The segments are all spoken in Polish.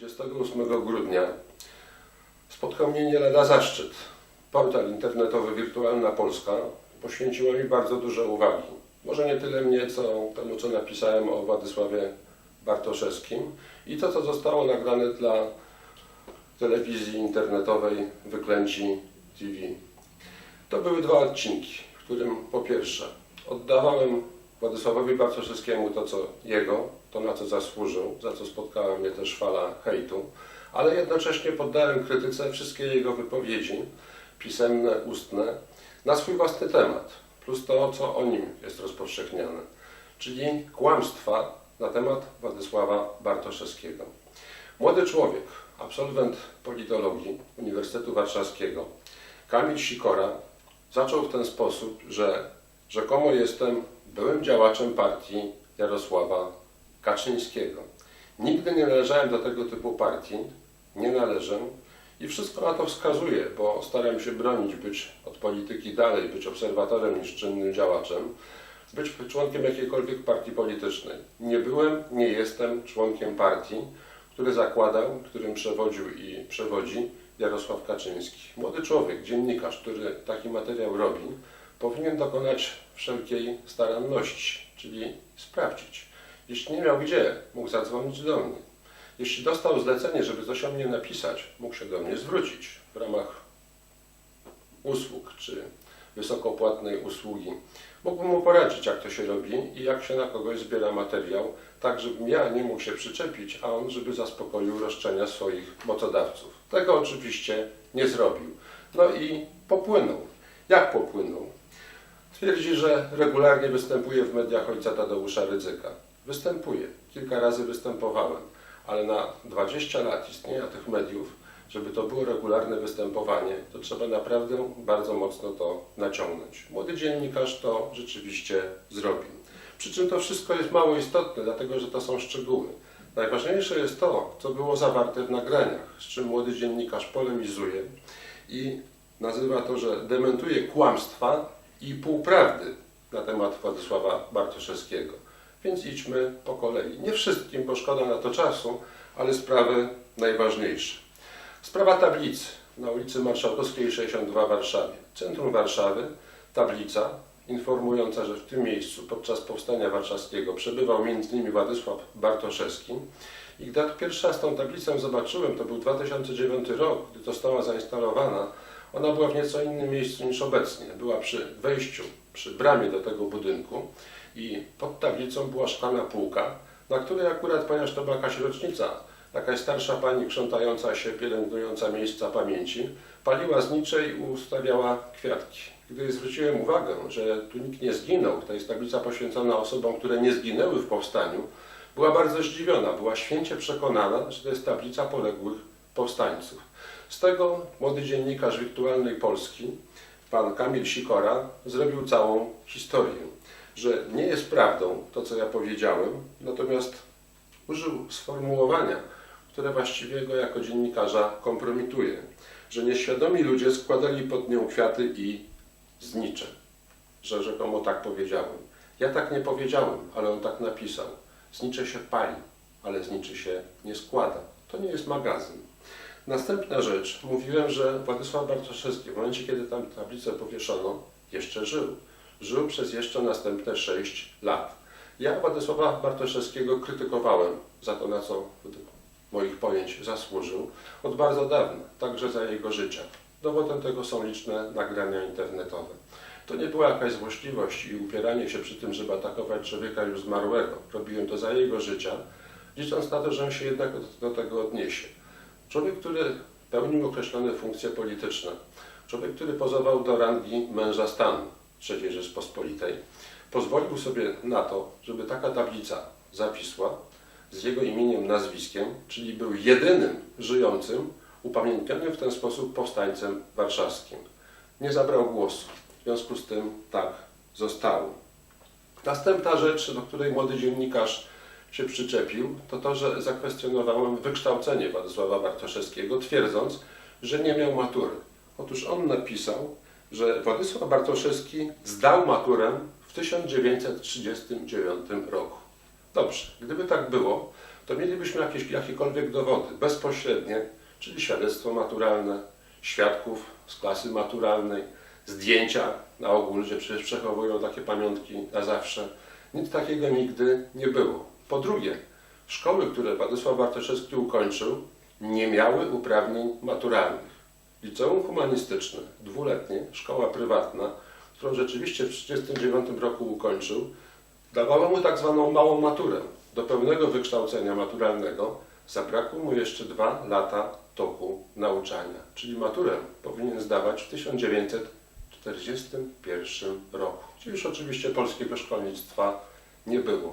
28 grudnia spotkał mnie nie lada zaszczyt. Portal internetowy Wirtualna Polska poświęciła mi bardzo dużo uwagi. Może nie tyle mnie, co temu, co napisałem o Władysławie Bartoszewskim i to, co zostało nagrane dla telewizji internetowej Wyklęci TV. To były dwa odcinki, w którym po pierwsze oddawałem Władysławowi Bartoszewskiemu to, co jego, to na co zasłużył, za co spotkała mnie też fala hejtu, ale jednocześnie poddałem krytyce wszystkie jego wypowiedzi, pisemne, ustne, na swój własny temat, plus to, co o nim jest rozpowszechniane, czyli kłamstwa na temat Władysława Bartoszewskiego. Młody człowiek, absolwent politologii Uniwersytetu Warszawskiego, Kamil Sikora, zaczął w ten sposób, że rzekomo jestem byłym działaczem partii Jarosława Kaczyńskiego. Nigdy nie należałem do tego typu partii, nie należę i wszystko na to wskazuje, bo staram się bronić, być od polityki dalej, być obserwatorem niż czynnym działaczem, być członkiem jakiejkolwiek partii politycznej. Nie byłem, nie jestem członkiem partii, który zakładał, którym przewodził i przewodzi Jarosław Kaczyński. Młody człowiek, dziennikarz, który taki materiał robi, powinien dokonać wszelkiej staranności, czyli sprawdzić. Jeśli nie miał gdzie, mógł zadzwonić do mnie. Jeśli dostał zlecenie, żeby coś o mnie napisać, mógł się do mnie zwrócić w ramach usług czy wysokopłatnej usługi. Mógłbym mu poradzić, jak to się robi i jak się na kogoś zbiera materiał, tak żebym ja nie mógł się przyczepić, a on żeby zaspokoił roszczenia swoich mocodawców. Tego oczywiście nie zrobił. No i popłynął. Jak popłynął? Twierdzi, że regularnie występuje w mediach ojca Tadeusza Rydzyka. Występuje. Kilka razy występowałem, ale na 20 lat istnienia tych mediów, żeby to było regularne występowanie, to trzeba naprawdę bardzo mocno to naciągnąć. Młody dziennikarz to rzeczywiście zrobił. Przy czym to wszystko jest mało istotne, dlatego że to są szczegóły. Najważniejsze jest to, co było zawarte w nagraniach, z czym młody dziennikarz polemizuje i nazywa to, że dementuje kłamstwa i półprawdy na temat Władysława Bartoszewskiego. Więc idźmy po kolei. Nie wszystkim, bo szkoda na to czasu, ale sprawy najważniejsze. Sprawa tablicy na ulicy Marszałkowskiej 62 w Warszawie. Centrum Warszawy, tablica informująca, że w tym miejscu podczas powstania warszawskiego przebywał m.in. Władysław Bartoszewski. I gdy pierwszy raz tą tablicę zobaczyłem, to był 2009 rok, gdy została zainstalowana, ona była w nieco innym miejscu niż obecnie. Była przy wejściu, przy bramie do tego budynku i pod tablicą była szklana półka, na której akurat, ponieważ to była jakaś rocznica, jakaś starsza pani krzątająca się, pielęgnująca miejsca pamięci, paliła znicze i ustawiała kwiatki. Gdy zwróciłem uwagę, że tu nikt nie zginął, to jest tablica poświęcona osobom, które nie zginęły w powstaniu, była bardzo zdziwiona, była święcie przekonana, że to jest tablica poległych powstańców. Z tego młody dziennikarz wirtualnej Polski, pan Kamil Sikora, zrobił całą historię, że nie jest prawdą to, co ja powiedziałem, natomiast użył sformułowania, które właściwie go jako dziennikarza kompromituje, że nieświadomi ludzie składali pod nią kwiaty i znicze, że rzekomo tak powiedziałem. Ja tak nie powiedziałem, ale on tak napisał. Znicze się pali, ale zniczy się nie składa. To nie jest magazyn. Następna rzecz. Mówiłem, że Władysław Bartoszewski w momencie, kiedy tam tablicę powieszono, jeszcze żył. Żył przez jeszcze następne 6 lat. Ja Władysława Bartoszewskiego krytykowałem za to, na co moich pojęć zasłużył od bardzo dawna, także za jego życia. Dowodem tego są liczne nagrania internetowe. To nie była jakaś złośliwość i upieranie się przy tym, żeby atakować człowieka już zmarłego. Robiłem to za jego życia, licząc na to, że on się jednak do tego odniesie. Człowiek, który pełnił określone funkcje polityczne, człowiek, który pozował do rangi męża stanu III Rzeczpospolitej, pozwolił sobie na to, żeby taka tablica zawisła z jego imieniem, nazwiskiem, czyli był jedynym żyjącym, upamiętnionym w ten sposób powstańcem warszawskim. Nie zabrał głosu, w związku z tym tak zostało. Następna rzecz, do której młody dziennikarz się przyczepił, to to, że zakwestionowałem wykształcenie Władysława Bartoszewskiego, twierdząc, że nie miał matury. Otóż on napisał, że Władysław Bartoszewski zdał maturę w 1939 roku. Dobrze, gdyby tak było, to mielibyśmy jakieś, jakiekolwiek dowody bezpośrednie, czyli świadectwo maturalne, świadków z klasy maturalnej, zdjęcia na ogół, przecież przechowują takie pamiątki na zawsze. Nic takiego nigdy nie było. Po drugie, szkoły, które Władysław Bartoszewski ukończył, nie miały uprawnień maturalnych. Liceum Humanistyczne, dwuletnie, szkoła prywatna, którą rzeczywiście w 1939 roku ukończył, dawała mu tak zwaną małą maturę. Do pełnego wykształcenia maturalnego zabrakło mu jeszcze dwa lata toku nauczania, czyli maturę powinien zdawać w 1941 roku, gdzie już oczywiście polskiego szkolnictwa nie było.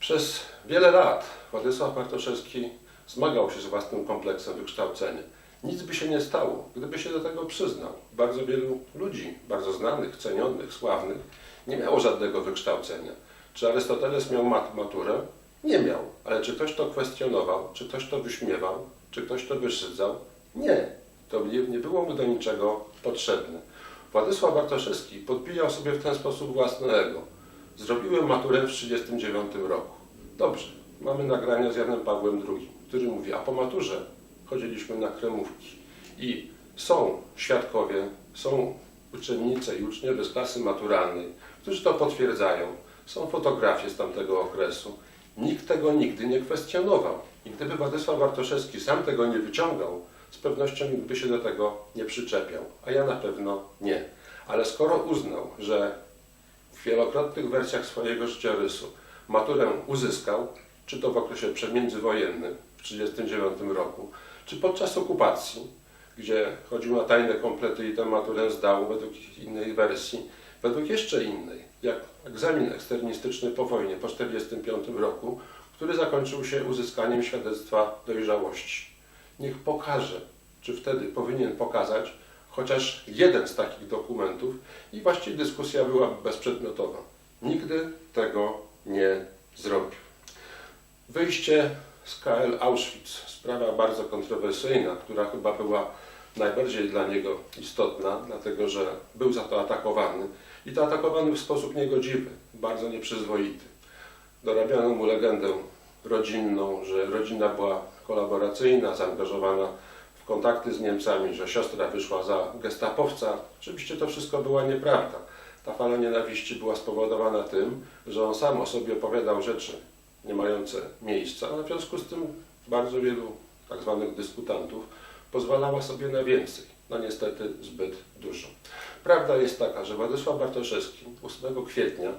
Przez wiele lat Władysław Bartoszewski zmagał się z własnym kompleksem wykształcenia. Nic by się nie stało, gdyby się do tego przyznał. Bardzo wielu ludzi, bardzo znanych, cenionych, sławnych, nie miało żadnego wykształcenia. Czy Arystoteles miał mat maturę? Nie miał. Ale czy ktoś to kwestionował? Czy ktoś to wyśmiewał? Czy ktoś to wyszydzał? Nie. To nie, nie było mu do niczego potrzebne. Władysław Bartoszewski podbijał sobie w ten sposób własne ego. Zrobiłem maturę w 1939 roku. Dobrze, mamy nagrania z Janem Pawłem II, który mówi, a po maturze chodziliśmy na kremówki. I są świadkowie, są uczennice i uczniowie z klasy maturalnej, którzy to potwierdzają. Są fotografie z tamtego okresu. Nikt tego nigdy nie kwestionował. I gdyby Władysław Bartoszewski sam tego nie wyciągał, z pewnością nikt by się do tego nie przyczepiał. A ja na pewno nie. Ale skoro uznał, że w wielokrotnych wersjach swojego życiorysu maturę uzyskał, czy to w okresie przemiędzywojennym w 1939 roku, czy podczas okupacji, gdzie chodził na tajne komplety i tę maturę zdał według innej wersji, według jeszcze innej, jak egzamin eksternistyczny po wojnie, po 1945 roku, który zakończył się uzyskaniem świadectwa dojrzałości. Niech pokaże, czy wtedy powinien pokazać chociaż jeden z takich dokumentów i właściwie dyskusja byłaby bezprzedmiotowa. Nigdy tego nie zrobił. Wyjście z KL Auschwitz, sprawa bardzo kontrowersyjna, która chyba była najbardziej dla niego istotna, dlatego że był za to atakowany i to atakowany w sposób niegodziwy, bardzo nieprzyzwoity. Dorabiano mu legendę rodzinną, że rodzina była kolaboracyjna, zaangażowana w kontakty z Niemcami, że siostra wyszła za gestapowca. Oczywiście to wszystko była nieprawda. Ta fala nienawiści była spowodowana tym, że on sam o sobie opowiadał rzeczy nie mające miejsca, a w związku z tym bardzo wielu tak zwanych dyskutantów pozwalała sobie na więcej, na niestety zbyt dużo. Prawda jest taka, że Władysław Bartoszewski 8 kwietnia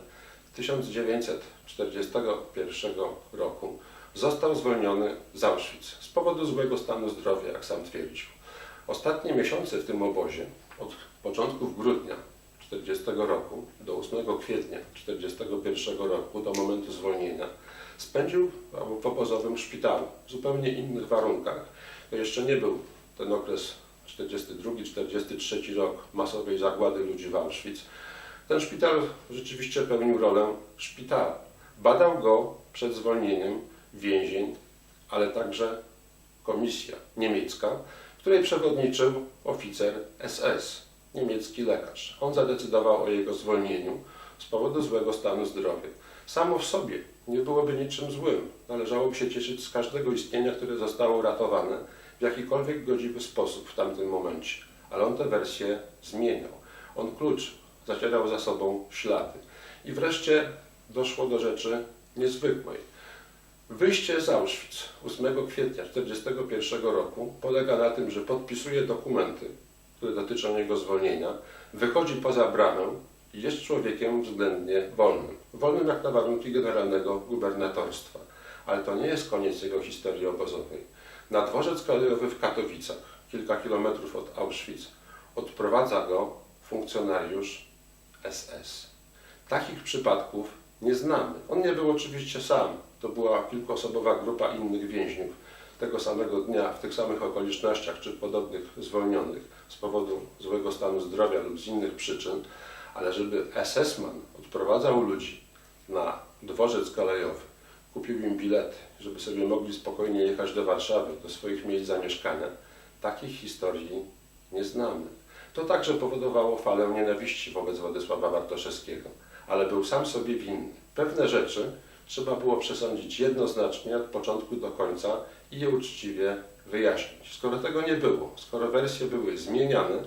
1941 roku został zwolniony z Auschwitz z powodu złego stanu zdrowia, jak sam twierdził. Ostatnie miesiące w tym obozie, od początków grudnia 40 roku do 8 kwietnia 41 roku, do momentu zwolnienia, spędził w obozowym szpitalu, w zupełnie innych warunkach. To jeszcze nie był ten okres 42-43 rok masowej zagłady ludzi w Auschwitz. Ten szpital rzeczywiście pełnił rolę szpitala. Badał go przed zwolnieniem więzień, ale także komisja niemiecka, której przewodniczył oficer SS, niemiecki lekarz. On zadecydował o jego zwolnieniu z powodu złego stanu zdrowia. Samo w sobie nie byłoby niczym złym. Należałoby się cieszyć z każdego istnienia, które zostało uratowane w jakikolwiek godziwy sposób w tamtym momencie. Ale on tę wersję zmieniał. On klucz zacierał za sobą ślady. I wreszcie doszło do rzeczy niezwykłej. Wyjście z Auschwitz 8 kwietnia 1941 roku polega na tym, że podpisuje dokumenty, które dotyczą jego zwolnienia, wychodzi poza bramę jest człowiekiem względnie wolnym. Wolnym jak na warunki generalnego gubernatorstwa. Ale to nie jest koniec jego historii obozowej. Na dworzec kolejowy w Katowicach, kilka kilometrów od Auschwitz, odprowadza go funkcjonariusz SS. Takich przypadków nie znamy. On nie był oczywiście sam. To była kilkuosobowa grupa innych więźniów tego samego dnia, w tych samych okolicznościach, czy podobnych zwolnionych z powodu złego stanu zdrowia lub z innych przyczyn, ale żeby SS-man odprowadzał ludzi na dworzec kolejowy, kupił im bilety, żeby sobie mogli spokojnie jechać do Warszawy, do swoich miejsc zamieszkania, takich historii nie znamy. To także powodowało falę nienawiści wobec Władysława Bartoszewskiego, ale był sam sobie winny. Pewne rzeczy, trzeba było przesądzić jednoznacznie od początku do końca i je uczciwie wyjaśnić. Skoro tego nie było, skoro wersje były zmieniane,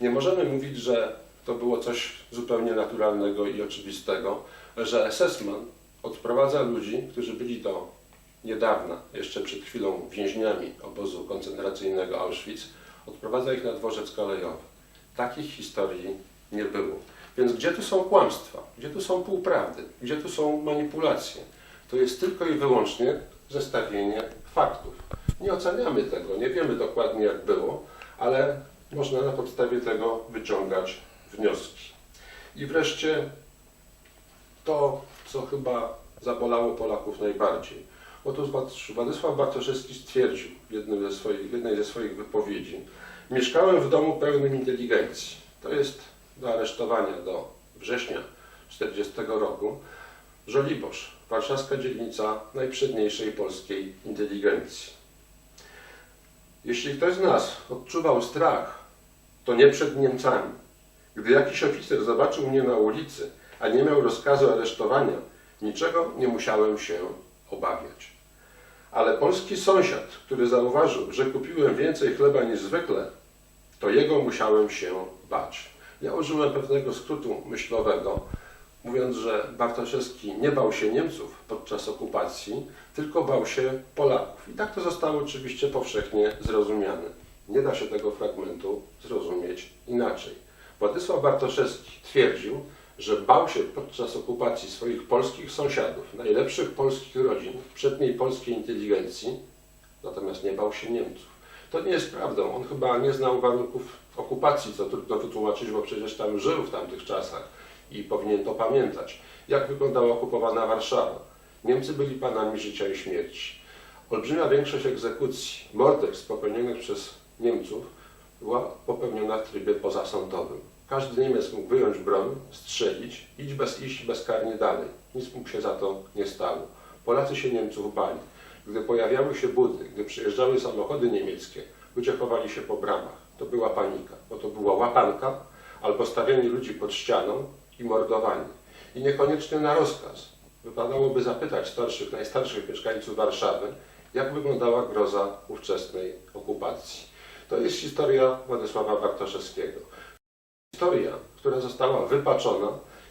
nie możemy mówić, że to było coś zupełnie naturalnego i oczywistego, że SS-man odprowadza ludzi, którzy byli do niedawna, jeszcze przed chwilą więźniami obozu koncentracyjnego Auschwitz, odprowadza ich na dworzec kolejowy. Takich historii nie było. Więc gdzie tu są kłamstwa? Gdzie tu są półprawdy? Gdzie tu są manipulacje? To jest tylko i wyłącznie zestawienie faktów. Nie oceniamy tego, nie wiemy dokładnie jak było, ale można na podstawie tego wyciągać wnioski. I wreszcie to, co chyba zabolało Polaków najbardziej. Otóż Władysław Bartoszewski stwierdził w, ze swoich, jednej ze swoich wypowiedzi, mieszkałem w domu pełnym inteligencji. To jest do aresztowania do września 40 roku. Żoliborz, warszawska dzielnica najprzedniejszej polskiej inteligencji. Jeśli ktoś z nas odczuwał strach, to nie przed Niemcami. Gdy jakiś oficer zobaczył mnie na ulicy, a nie miał rozkazu aresztowania, niczego nie musiałem się obawiać. Ale polski sąsiad, który zauważył, że kupiłem więcej chleba niż zwykle, to jego musiałem się bać. Ja użyłem pewnego skrótu myślowego, mówiąc, że Bartoszewski nie bał się Niemców podczas okupacji, tylko bał się Polaków. I tak to zostało oczywiście powszechnie zrozumiane. Nie da się tego fragmentu zrozumieć inaczej. Władysław Bartoszewski twierdził, że bał się podczas okupacji swoich polskich sąsiadów, najlepszych polskich rodzin, przedniej polskiej inteligencji, natomiast nie bał się Niemców. To nie jest prawdą. On chyba nie znał warunków okupacji, co trudno wytłumaczyć, bo przecież tam żył w tamtych czasach i powinien to pamiętać. Jak wyglądała okupowana Warszawa? Niemcy byli panami życia i śmierci. Olbrzymia większość egzekucji, morderstw popełnionych przez Niemców była popełniona w trybie pozasądowym. Każdy Niemiec mógł wyjąć broń, strzelić, iść bez, iść bezkarnie dalej. Nic mu się za to nie stało. Polacy się Niemców bali. Gdy pojawiały się budy, gdy przyjeżdżały samochody niemieckie, ludzie chowali się po bramach. To była panika, bo to była łapanka albo stawianie ludzi pod ścianą i mordowanie. I niekoniecznie na rozkaz. Wypadałoby zapytać starszych, najstarszych mieszkańców Warszawy, jak wyglądała groza ówczesnej okupacji. To jest historia Władysława Bartoszewskiego. Historia, która została wypaczona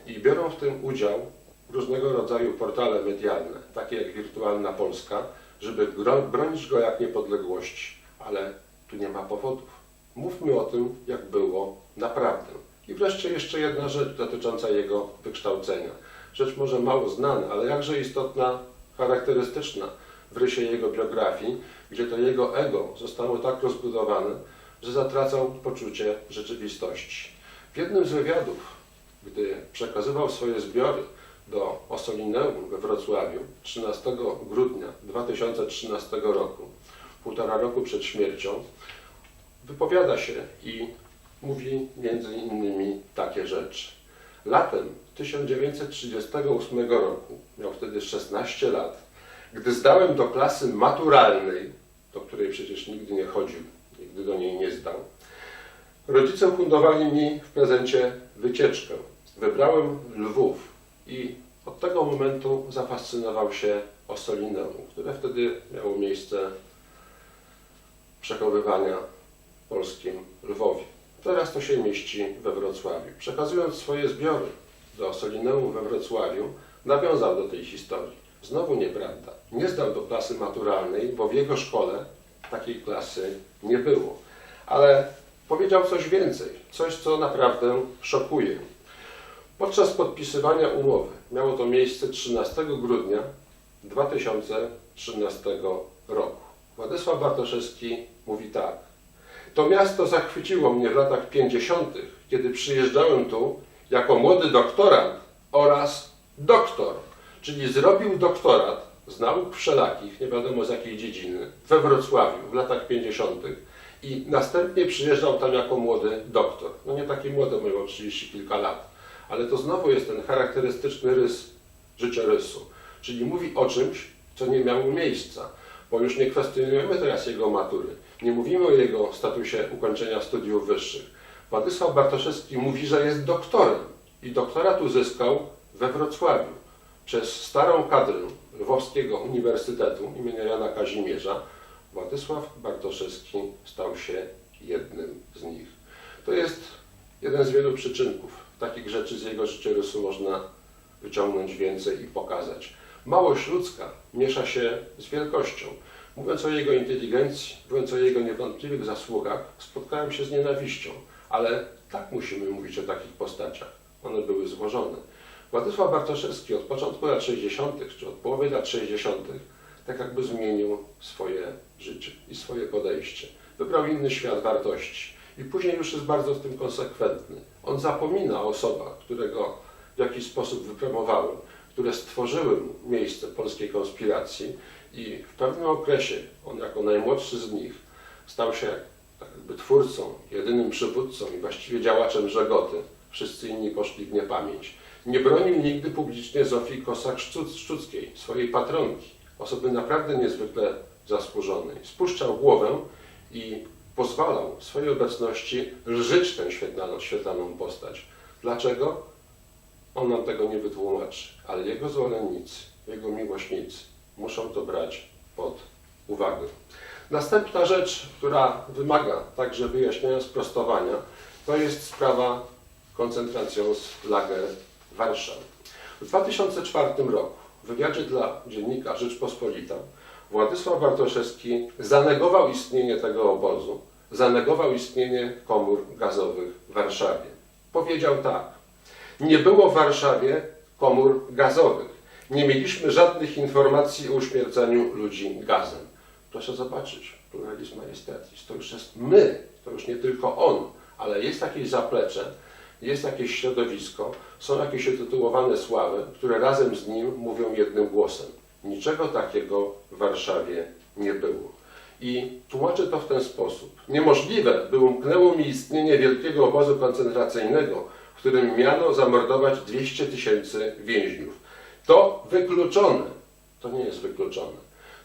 i biorą w tym udział różnego rodzaju portale medialne, takie jak Wirtualna Polska, żeby bronić go jak niepodległości. Ale tu nie ma powodów. Mówmy o tym, jak było naprawdę. I wreszcie jeszcze jedna rzecz dotycząca jego wykształcenia. Rzecz może mało znana, ale jakże istotna, charakterystyczna w rysie jego biografii, gdzie to jego ego zostało tak rozbudowane, że zatracał poczucie rzeczywistości. W jednym z wywiadów, gdy przekazywał swoje zbiory do Ossolineum we Wrocławiu 13 grudnia 2013 roku, półtora roku przed śmiercią, wypowiada się i mówi między innymi takie rzeczy. Latem 1938 roku, miał wtedy 16 lat, gdy zdałem do klasy maturalnej, do której przecież nigdy nie chodził, nigdy do niej nie zdał, rodzice fundowali mi w prezencie wycieczkę. Wybrałem Lwów i od tego momentu zafascynował się Ossolineum, które wtedy miało miejsce przechowywania polskim Lwowie. Teraz to się mieści we Wrocławiu. Przekazując swoje zbiory do Ossolineum we Wrocławiu, nawiązał do tej historii. Znowu nieprawda. Nie zdał do klasy maturalnej, bo w jego szkole takiej klasy nie było. Ale powiedział coś więcej, coś co naprawdę szokuje. Podczas podpisywania umowy, miało to miejsce 13 grudnia 2013 roku, Władysław Bartoszewski mówi tak. To miasto zachwyciło mnie w latach 50., kiedy przyjeżdżałem tu jako młody doktorant oraz doktor, czyli zrobił doktorat z nauk wszelakich, nie wiadomo z jakiej dziedziny, we Wrocławiu w latach 50. i następnie przyjeżdżał tam jako młody doktor. No nie taki młody, bo miał 30 kilka lat, ale to znowu jest ten charakterystyczny rys życiorysu, czyli mówi o czymś, co nie miało miejsca, bo już nie kwestionujemy teraz jego matury, nie mówimy o jego statusie ukończenia studiów wyższych. Władysław Bartoszewski mówi, że jest doktorem i doktorat uzyskał we Wrocławiu. Przez starą kadrę Lwowskiego Uniwersytetu im. Jana Kazimierza, Władysław Bartoszewski stał się jednym z nich. To jest jeden z wielu przyczynków. Takich rzeczy z jego życiorysu można wyciągnąć więcej i pokazać. Małość ludzka miesza się z wielkością. Mówiąc o jego inteligencji, mówiąc o jego niewątpliwych zasługach, spotkałem się z nienawiścią, ale tak musimy mówić o takich postaciach. One były złożone. Władysław Bartoszewski od początku lat 60., czy od połowy lat 60., tak jakby zmienił swoje życie i swoje podejście. Wybrał inny świat wartości i później już jest bardzo w tym konsekwentny. On zapomina o osobach, które go w jakiś sposób wypromowały, które stworzyły miejsce polskiej konspiracji i w pewnym okresie on jako najmłodszy z nich stał się tak jakby twórcą, jedynym przywódcą i właściwie działaczem Żegoty. Wszyscy inni poszli w niepamięć. Nie bronił nigdy publicznie Zofii Kosak-Szczuckiej, swojej patronki, osoby naprawdę niezwykle zasłużonej. Spuszczał głowę i pozwalał swojej obecności lżyć tę świetlaną, świetlaną postać. Dlaczego? On nam tego nie wytłumaczy, ale jego zwolennicy, jego miłośnicy muszą to brać pod uwagę. Następna rzecz, która wymaga także wyjaśnienia, sprostowania, to jest sprawa Koncentracjonslager Warszaw. W 2004 roku w wywiadzie dla dziennika Rzeczpospolita Władysław Bartoszewski zanegował istnienie tego obozu, zanegował istnienie komór gazowych w Warszawie. Powiedział tak, nie było w Warszawie komór gazowych. Nie mieliśmy żadnych informacji o uśmierceniu ludzi gazem. Proszę zobaczyć, pluralizm majestatis, to już jest my, to już nie tylko on, ale jest jakieś zaplecze, jest jakieś środowisko, są jakieś utytułowane sławy, które razem z nim mówią jednym głosem. Niczego takiego w Warszawie nie było. I tłumaczę to w ten sposób. Niemożliwe, by umknęło mi istnienie wielkiego obozu koncentracyjnego, w którym miano zamordować 200 tysięcy więźniów. To wykluczone. To nie jest wykluczone.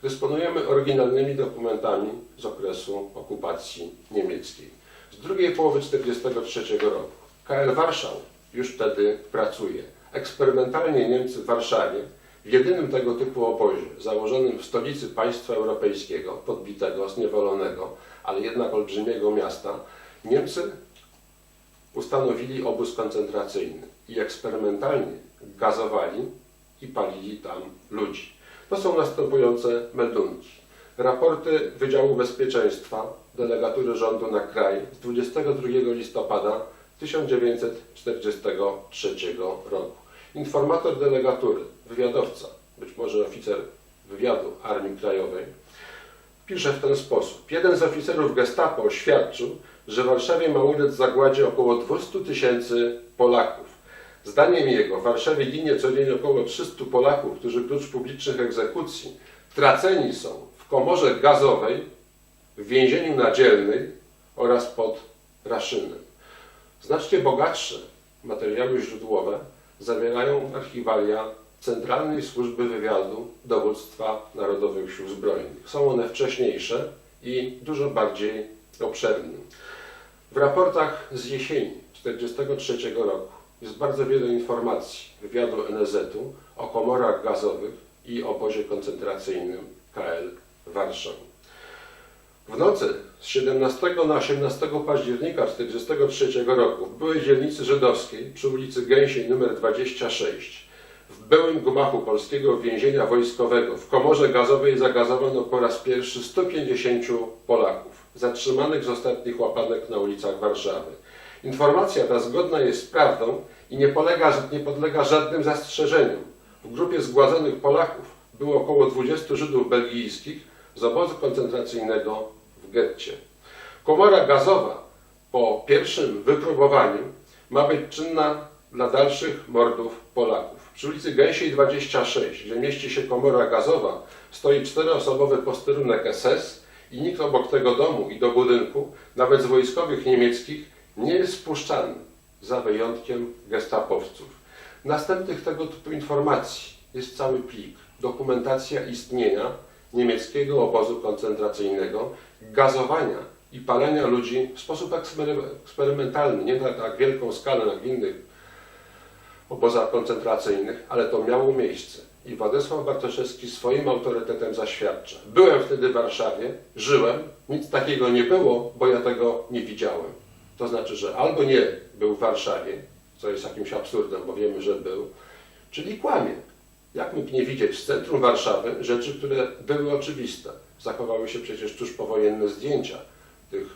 Dysponujemy oryginalnymi dokumentami z okresu okupacji niemieckiej. Z drugiej połowy 1943 roku. KL Warszaw już wtedy pracuje. Eksperymentalnie Niemcy w Warszawie, w jedynym tego typu obozie, założonym w stolicy państwa europejskiego, podbitego, zniewolonego, ale jednak olbrzymiego miasta, Niemcy ustanowili obóz koncentracyjny i eksperymentalnie gazowali i palili tam ludzi. To są następujące meldunki. Raporty Wydziału Bezpieczeństwa Delegatury Rządu na kraj z 22 listopada 1943 roku. Informator delegatury, wywiadowca, być może oficer wywiadu Armii Krajowej, pisze w ten sposób. Jeden z oficerów gestapo oświadczył, że w Warszawie ma ulec zagładzie około 200 tysięcy Polaków. Zdaniem jego w Warszawie ginie codziennie około 300 Polaków, którzy prócz publicznych egzekucji traceni są w komorze gazowej, w więzieniu nadzielnej oraz pod Raszynem. Znacznie bogatsze materiały źródłowe zawierają archiwalia Centralnej Służby Wywiadu Dowództwa Narodowych Sił Zbrojnych. Są one wcześniejsze i dużo bardziej obszerne. W raportach z jesieni 1943 roku jest bardzo wiele informacji wywiadu NSZ-u o komorach gazowych i obozie koncentracyjnym KL Warszaw. W nocy z 17 na 18 października 1943 roku w byłej dzielnicy żydowskiej przy ulicy Gęsiej nr 26 w byłym gmachu polskiego więzienia wojskowego w komorze gazowej zagazowano po raz pierwszy 150 Polaków, zatrzymanych z ostatnich łapanek na ulicach Warszawy. Informacja ta zgodna jest z prawdą i nie, polega, nie podlega żadnym zastrzeżeniom. W grupie zgładzonych Polaków było około 20 Żydów belgijskich z obozu koncentracyjnego getcie. Komora gazowa po pierwszym wypróbowaniu ma być czynna dla dalszych mordów Polaków. Przy ulicy Gęsiej 26, gdzie mieści się komora gazowa, stoi czteroosobowy posterunek SS i nikt obok tego domu i do budynku, nawet z wojskowych niemieckich, nie jest spuszczany, za wyjątkiem gestapowców. Następnych tego typu informacji jest cały plik, dokumentacja istnienia niemieckiego obozu koncentracyjnego, gazowania i palenia ludzi w sposób ekspery- eksperymentalny, nie na tak wielką skalę jak w innych obozach koncentracyjnych, ale to miało miejsce. I Władysław Bartoszewski swoim autorytetem zaświadcza. Byłem wtedy w Warszawie, żyłem, nic takiego nie było, bo ja tego nie widziałem. To znaczy, że albo nie był w Warszawie, co jest jakimś absurdem, bo wiemy, że był, czyli kłamie. Jak mógł nie widzieć w centrum Warszawy rzeczy, które były oczywiste? Zachowały się przecież tuż powojenne zdjęcia tych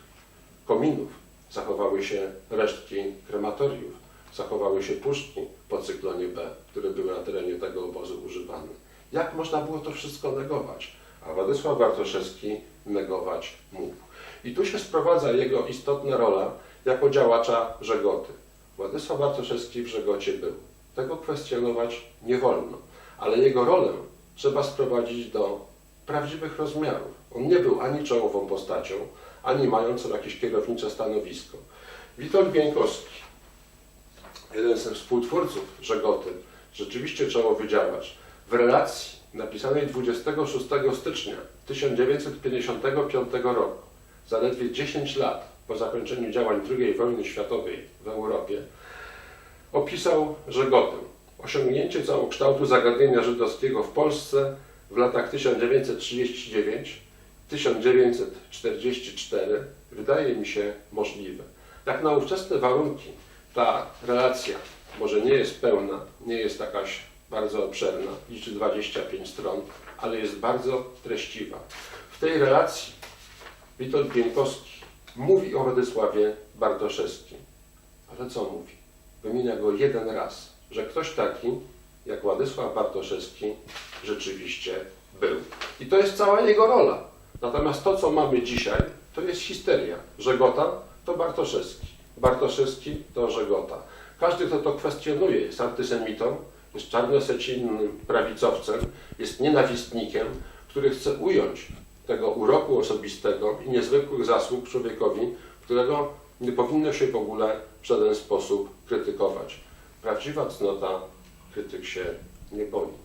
kominów, zachowały się resztki krematoriów, zachowały się puszki po cyklonie B, które były na terenie tego obozu używane. Jak można było to wszystko negować? A Władysław Bartoszewski negować mógł. I tu się sprowadza jego istotna rola jako działacza Żegoty. Władysław Bartoszewski w Żegocie był. Tego kwestionować nie wolno, ale jego rolę trzeba sprowadzić do prawdziwych rozmiarów. On nie był ani czołową postacią, ani mającą jakieś kierownicze stanowisko. Witold Bieńkowski, jeden ze współtwórców Żegoty, rzeczywiście czołowy działacz, w relacji napisanej 26 stycznia 1955 roku, zaledwie 10 lat po zakończeniu działań II wojny światowej w Europie, opisał Żegotę. Osiągnięcie całokształtu zagadnienia żydowskiego w Polsce w latach 1939-1944 wydaje mi się możliwe. Jak na ówczesne warunki ta relacja może nie jest pełna, nie jest jakaś bardzo obszerna, liczy 25 stron, ale jest bardzo treściwa. W tej relacji Witold Bieńkowski mówi o Władysławie Bartoszewskim. Ale co mówi? Wymienia go jeden raz, że ktoś taki jak Władysław Bartoszewski rzeczywiście był. I to jest cała jego rola. Natomiast to, co mamy dzisiaj, to jest histeria. Żegota to Bartoszewski. Bartoszewski to Żegota. Każdy, kto to kwestionuje, jest antysemitą, jest czarnosecinnym prawicowcem, jest nienawistnikiem, który chce ująć tego uroku osobistego i niezwykłych zasług człowiekowi, którego nie powinno się w ogóle w żaden sposób krytykować. Prawdziwa cnota krytyk się nie boi.